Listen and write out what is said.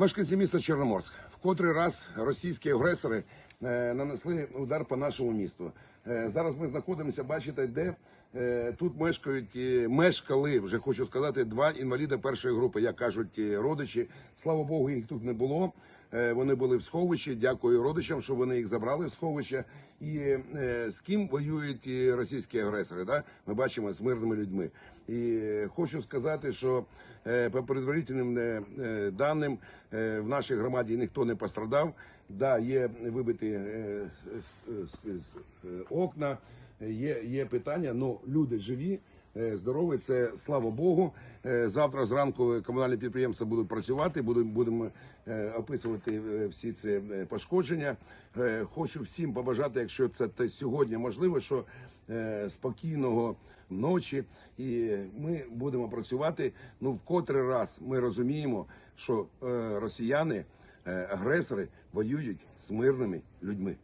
Мешканці міста Чорноморськ в котрий раз російські агресори е, нанесли удар по нашому місту. Е, зараз ми знаходимося, бачите, де е, тут мешкають, е, мешкали вже хочу сказати, два інваліда першої групи, як кажуть родичі. Слава Богу, їх тут не було. Вони були в сховищі. Дякую родичам, що вони їх забрали в сховище. І з ким воюють російські агресори? Да? Ми бачимо з мирними людьми. І хочу сказати, що по предварительним даним в нашій громаді ніхто не пострадав. Да, є вибиті окна, є, є питання, але люди живі. е, Здорові, це слава Богу. Е, Завтра зранку комунальні підприємства будуть працювати, будемо, будемо описувати е, всі ці пошкодження. Хочу всім побажати, якщо це сьогодні можливо, що спокійного ночі, і ми будемо працювати. Ну, в котрий раз ми розуміємо, що росіяни, агресори воюють з мирними людьми.